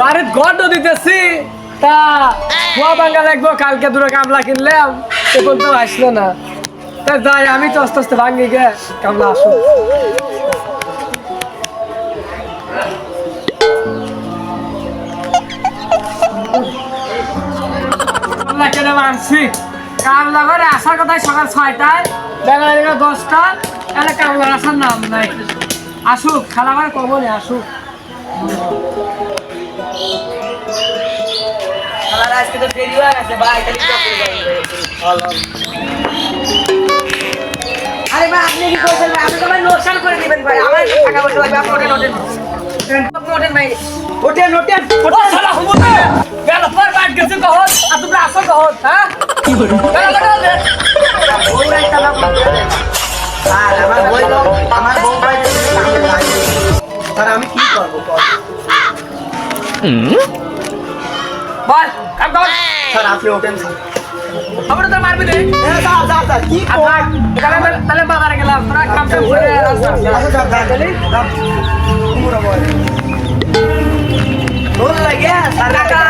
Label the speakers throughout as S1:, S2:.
S1: বাড়ির গন্ড দিতেছি। তা কুয়া ভাঙ্গা লাগবো, কালকে দুটো কামলা কিনলাম, এখন তো আসলো না। তা যাই, আমি তো আস্তে আস্তে ভাঙ্গি গে কামলা আসুন কামলা কেনে মানছি কামলা করে আসার কথা সকাল ছয়টায়, বেলা দশটা, তাহলে কামলার আসার নাম নাই। আসুক, খালা আমার কমনে আসুক।
S2: আমার আজকে তো দেরি হয়ে গেছে ভাই খালি চকলেট খাব। আরে ভাই আপনি কি করছেন ভাই? আপনি তো ভাই নোটশান করে দিবেন ভাই। আমার টাকা পয়সা লাগবে? আপনি ওঠেন ওঠেন। আপনি ওঠেন ভাই। ওঠেন ওঠেন।
S1: ও শালা হুমুতে বেলা পর গেছে কহত আর তোমরা আসো কহত হ্যাঁ? কি বলি বেলা বেলা
S2: ওই একটা লাভ আর আমার বই আমার বউ ভাই স্যার আমি কি করব? বল?
S1: বল কাম কর।
S2: স্যার আপনি ওঠেন স্যার।
S1: আমরা তো মারবি রে
S2: হ্যাঁ, স্যার স্যার স্যার কি
S1: আর ভাগ তাহলে তাহলে বাজারে গেলাম। তোরা কাম কাম করে আসো
S2: আচ্ছা স্যার স্যার চলি। পুরো বল। ভুল লাগে স্যার টাকা।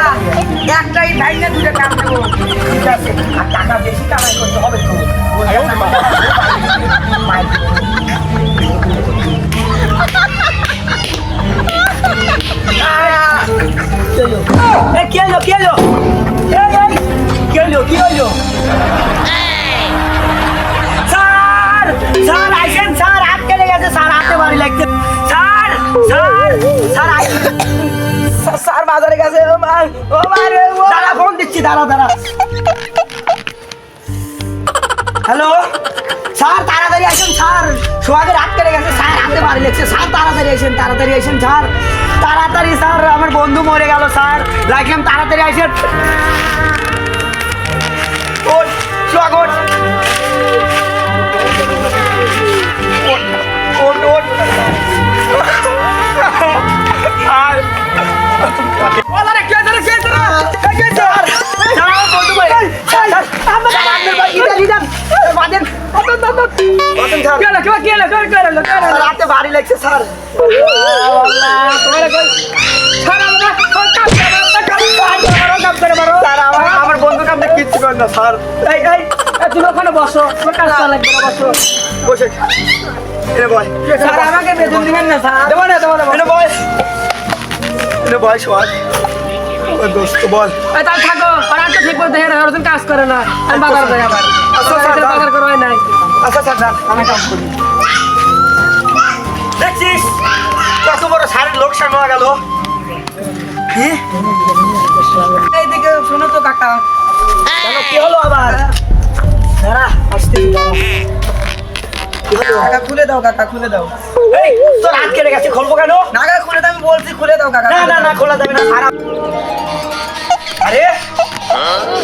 S2: একটাই ভাই না দুটো কাম দেবো। ঠিক আছে। আর টাকা বেশি কামাই করতে হবে তো। স্যার বাজারে গেছে ও মা ও মা রে দাঁড়া ফোন দিচ্ছি, দাঁড়া দাঁড়া। হ্যালো স্যার, তাড়াতাড়ি আসেন, স্যার। সোহাগের কেটে গেছে, স্যার হাতে বাড়ি লাগছে স্যার, তাড়াতাড়ি আসেন তাড়াতাড়ি আসেন, স্যার। তাড়াতাড়ি, স্যার, আমার বন্ধু মরে গেল, স্যার। লাগলাম, তাড়াতাড়ি আসেন। ভারী লাগছে, স্যার।
S1: করে করে
S2: আমার- বন্ধুকে আপনি কিচ্ছু করেন না, স্যার। এই, এই,
S1: তুমি ওখানে বসো তোমার কাজ লাগবে না বসো
S2: বসে। এনে বয়।
S1: স্যার আমাকে বেতন দিবেন না স্যার দেবো না দেবো দেবো
S2: এনে বয়। এনে বয়, সোহাগ। দোস্ত, বল।
S1: তাহলে থাকো আর তো ঠিক মতো দেখে ওরকম কাজ করে না আমি বাজার যাই আবার
S2: আচ্ছা, স্যার,
S1: বাজার করা নাই
S2: আচ্ছা, স্যার, আমি কাজ করি। গেল। কি? এইদিকে শোনো তো কাকা। কেন কি হলো আবার? দাঁড়া আসতে কাকা খুলে দাও কাকা খুলে দাও। এই তোর হাত কেটে গেছে খুলবো কেন? না কাকা খুলে দাও আমি বলছি খুলে দাও কাকা না না না খোলা যাবে না খারাপ। আরে?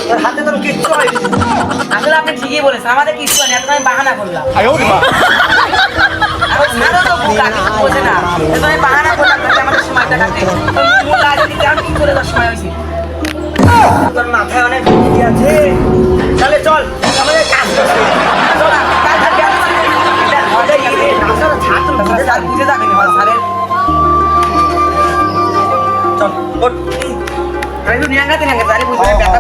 S2: তোর হাতে তোর কিচ্ছু হয়নি
S3: আসলে আপনি ঠিকই বলেছেন আমাদের কিছু নেই এখন আমি বাহানা করলাম। আর ছাড়ো তো বোকা, কিছু বোঝে না। এজন্য আমি বাহানা করলাম যাতে আমাদের সময়টা কাটে মূল আগে আমি কি করে দেওয়ার সময় হয়েছে?
S2: তোর মাথায় অনেক বুদ্ধি আছে। তাহলে চল আমাদের কাজ করতে চল, কাল থেকে আমি দেখ, মজা এই রে, নাচার ছাত্র
S3: স্যার বুঝে যাবেন স্যারের।
S2: চল, ওঠ।
S3: আমি তো নিয়াঙ্গাতে নিয়াঙ্গা স্যারই বুঝতে ব্যথা